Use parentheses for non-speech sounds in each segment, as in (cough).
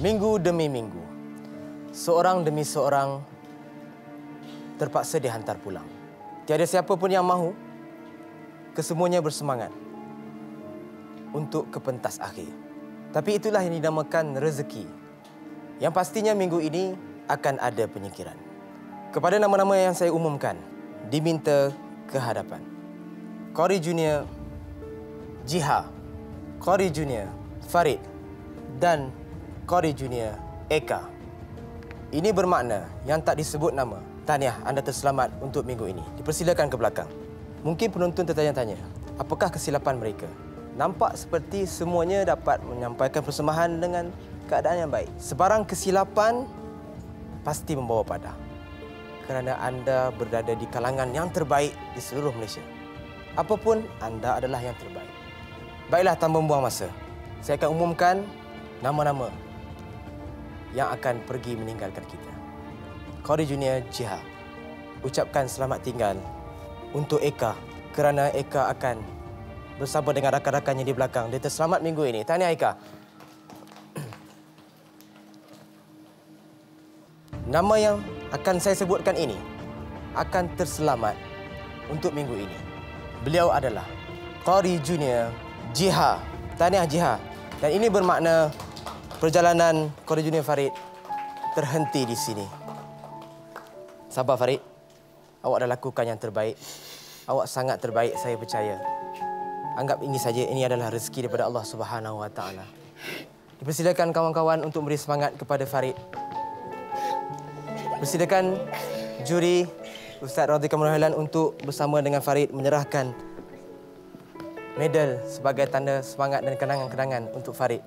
Minggu demi minggu, seorang demi seorang terpaksa dihantar pulang. Tiada siapa pun yang mahu. Kesemuanya bersemangat untuk ke pentas akhir. Tapi itulah yang dinamakan rezeki. Yang pastinya minggu ini akan ada penyingkiran. Kepada nama-nama yang saya umumkan, diminta ke hadapan. Kori Junior, Jiha, Kori Junior, Farid dan Kori Junior, Eka. Ini bermakna yang tak disebut nama. Tahniah, anda terselamat untuk minggu ini. Dipersilakan ke belakang. Mungkin penonton tertanya-tanya, apakah kesilapan mereka? Nampak seperti semuanya dapat menyampaikan persembahan dengan keadaan yang baik. Sebarang kesilapan pasti membawa padah. Kerana anda berada di kalangan yang terbaik di seluruh Malaysia. Apapun, anda adalah yang terbaik. Baiklah, tanpa membuang masa. Saya akan umumkan nama-nama yang akan pergi meninggalkan kita. Kori Junior Jiha, ucapkan selamat tinggal untuk Eka kerana Eka akan bersama dengan rakan-rakannya di belakang. Dia terselamat minggu ini. Tahniah Eka. (clears throat) Nama yang akan saya sebutkan ini akan terselamat untuk minggu ini. Beliau adalah Qari Junior Jiha. Tahniah Jiha. Dan ini bermakna perjalanan Qari Junior Farid terhenti di sini. Sabar Farid. Awak dah lakukan yang terbaik. Awak sangat terbaik, saya percaya. Anggap ini saja, ini adalah rezeki daripada Allah Subhanahu Wa Taala. Dipersilakan kawan-kawan untuk beri semangat kepada Farid. Persilakan juri Ustaz Radhi Kamarul untuk bersama dengan Farid menyerahkan medal sebagai tanda semangat dan kenangan-kenangan untuk Farid.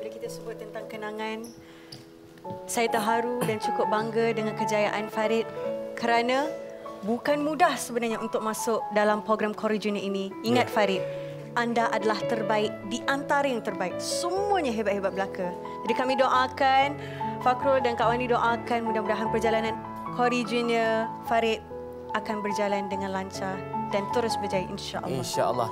Bila kita sebut tentang kenangan, saya terharu dan cukup bangga dengan kejayaan Farid kerana bukan mudah sebenarnya untuk masuk dalam program Kori Junior ini. Ingat Ya. Farid, anda adalah terbaik di antara yang terbaik. Semuanya hebat-hebat belaka. Jadi kami doakan, Fakrul dan Kak Wani doakan mudah-mudahan perjalanan Kori Junior Farid akan berjalan dengan lancar dan terus berjaya insya-Allah. Insya-Allah.